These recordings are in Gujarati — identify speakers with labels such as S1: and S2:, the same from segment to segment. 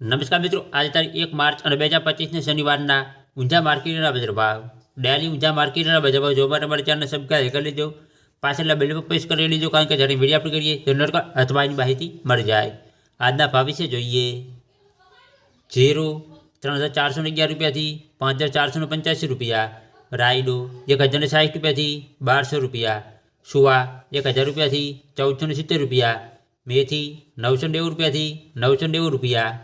S1: નમસ્કાર મિત્રો આજે તારીખ એક માર્ચ અને બે હજાર પચીસને શનિવારના ઊંઝા માર્કેટના બજાર ભાવ ડેલી ઊંઝા માર્કેટના બજાર ભાવ જોવા માટે અમારી ચેનલને સબસ્ક્રાઈબ કરી લેજો પાછળના બેલ પર પ્રેસ કરી લેજો કારણ કે જ્યારે વિડીયો આપણે કરીએ તો નોટ અથવા એની માહિતી મળી જાય આજના ભાવ વિશે જોઈએ જીરો ત્રણ હજાર ચારસો ને અગિયાર રૂપિયાથી પાંચ હજાર ચારસો ને પંચ્યાસી રૂપિયા રાયડો એક હજાર ને સાઠ રૂપિયાથી બારસો રૂપિયા સુવા એક હજાર રૂપિયાથી ચૌદસો ને સિત્તેર રૂપિયા મેથી નવસો નેવું રૂપિયાથી નવસો નેવું રૂપિયા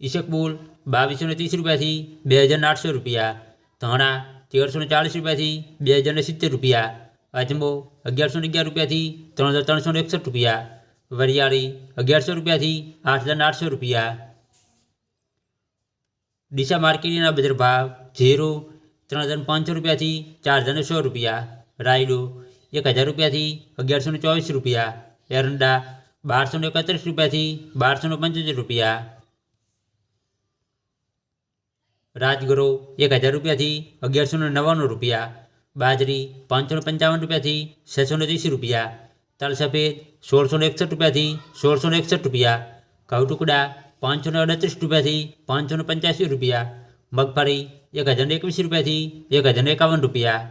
S1: ઈશકબુલ બાવીસો ને ત્રીસ રૂપિયાથી બે હજાર આઠસો રૂપિયા. ધાણા તેરસો ને ચાલીસ રૂપિયાથી બે હજાર ને સિત્તેર રૂપિયા. અજમો અગિયારસો ને અગિયાર રૂપિયાથી ત્રણ હજાર ત્રણસો ને એકસઠ રૂપિયા. વરિયાળી અગિયારસો રૂપિયાથી આઠ હજાર આઠસો રૂપિયા. ડીસા માર્કેટના બજાર ભાવ ઝીરો ત્રણ હજાર પાંચસો રૂપિયાથી ચાર હજાર સો રૂપિયા. રાયડો એક હજાર રૂપિયાથી અગિયારસો ને ચોવીસ રૂપિયા. એરંડા બારસો ને એકત્રીસ રૂપિયાથી બારસો ને પંચોતેર રૂપિયા. રાજગરો એક હજાર રૂપિયાથી અગિયારસો નવ્વાણું રૂપિયા, બાજરી પાંચસો પંચાવન રૂપિયાથી છસો ને ત્રીસ રૂપિયા તલ સફેદ સોળસો ને એકસઠ રૂપિયાથી સોળસો ને એકસઠ રૂપિયા ઘઉં ટુકડા પાંચસો ને અડત્રીસ રૂપિયાથી પાંચસો ને પંચ્યાસી રૂપિયા, મગફળી એક હજાર એકવીસ રૂપિયાથી એક હજાર એકાવન રૂપિયા.